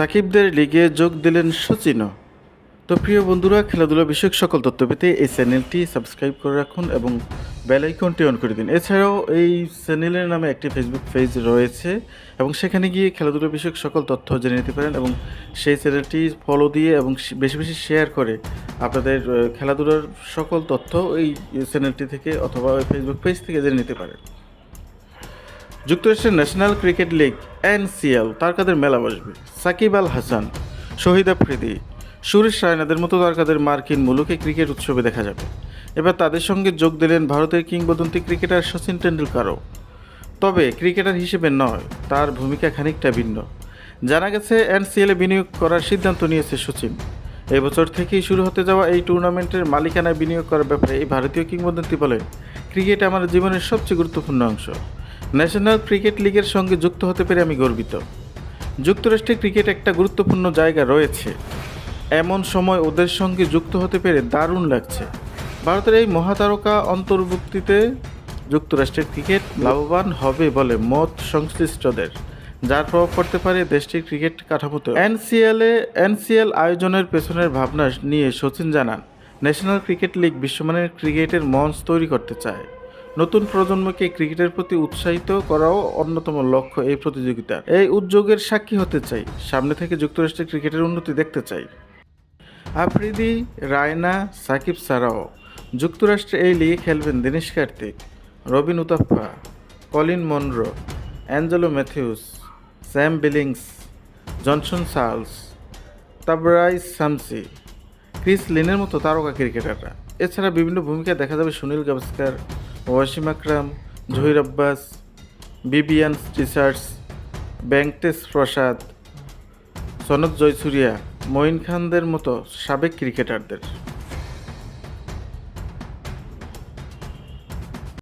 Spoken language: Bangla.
সাকিবদের লিগে যোগ দিলেন সচিনও। তো প্রিয় বন্ধুরা, খেলাধুলা বিষয়ক সকল তথ্য পেতে এই চ্যানেলটি সাবস্ক্রাইব করে রাখুন এবং বেল আইকনটি অন করে দিন। এছাড়াও এই চ্যানেলের নামে একটি ফেসবুক পেজ রয়েছে এবং সেখানে গিয়ে খেলাধুলা বিষয়ক সকল তথ্য জেনে নিতে পারেন এবং সেই চ্যানেলটি ফলো দিয়ে এবং বেশি বেশি শেয়ার করে আপনাদের খেলাধুলার সকল তথ্য এই চ্যানেলটি থেকে অথবা ফেসবুক পেজ থেকে জেনে নিতে পারেন। যুক্তরাষ্ট্রের ন্যাশনাল ক্রিকেট লিগ এনসিএল তারকাদের মেলা বসবে। সাকিব আল হাসান, শহীদ আফ্রিদি, সুরেশ রায়নাদের মতো তারকাদের মার্কিন মুলুকে ক্রিকেট উৎসবে দেখা যাবে। এবার তাদের সঙ্গে যোগ দিলেন ভারতের কিংবদন্তি ক্রিকেটার সচিন টেন্ডুলকারও তবে ক্রিকেটার হিসেবে নয়, তার ভূমিকা খানিকটা ভিন্ন। জানা গেছে, এনসিএলে বিনিয়োগ করার সিদ্ধান্ত নিয়েছে সচিন। এবছর থেকেই শুরু হতে যাওয়া এই টুর্নামেন্টের মালিকানায় বিনিয়োগ করার ব্যাপারে এই ভারতীয় কিংবদন্তি বলেন, ক্রিকেট আমার জীবনের সবচেয়ে গুরুত্বপূর্ণ অংশ। ন্যাশনাল ক্রিকেট লিগের সঙ্গে যুক্ত হতে পেরে আমি গর্বিত। যুক্তরাষ্ট্রে ক্রিকেট একটা গুরুত্বপূর্ণ জায়গা রয়েছে। এমন সময় ওদের সঙ্গে যুক্ত হতে পেরে দারুণ লাগছে। ভারতের এই মহাতারকা অন্তর্ভুক্তিতে যুক্তরাষ্ট্রের ক্রিকেট লাভবান হবে বলে মত সংশ্লিষ্টদের, যার প্রভাব পড়তে পারে দেশটির ক্রিকেট কাঠামোতে এনসিএলে এনসিএল আয়োজনের পেছনের ভাবনা নিয়ে সচিন জানান ন্যাশনাল ক্রিকেট লিগ বিশ্বমানের ক্রিকেটের মঞ্চ তৈরি করতে চায়। নতুন প্রজন্মকে ক্রিকেটের প্রতি উৎসাহিত করাও অন্যতম লক্ষ্য এই প্রতিযোগিতার। এই উদ্যোগের সাক্ষী হতে চাই, সামনে থেকে যুক্তরাষ্ট্রের ক্রিকেটের উন্নতি দেখতে চাই। আফ্রিদি, রায়না, সাকিব ছাড়াও যুক্তরাষ্ট্রে এই লিগে খেলবেন Dinesh Karthik, Robin Uthappa, Colin Munro, Angelo Mathews, Sam Billings, Johnson Charles Tabraiz Shamsi, Chris লিনের মতো তারকা ক্রিকেটাররা। এছাড়া বিভিন্ন ভূমিকায় দেখা যাবে সুনীল গাভাস্কার ওয়াসিম আকরাম, জহির আব্বাস বিবিয়ান রিসার্চ ব্যাংটেস প্রসাদ, সনদ জয়সুরিয়া, মঈন খানদের মতো সাবেক ক্রিকেটারদের।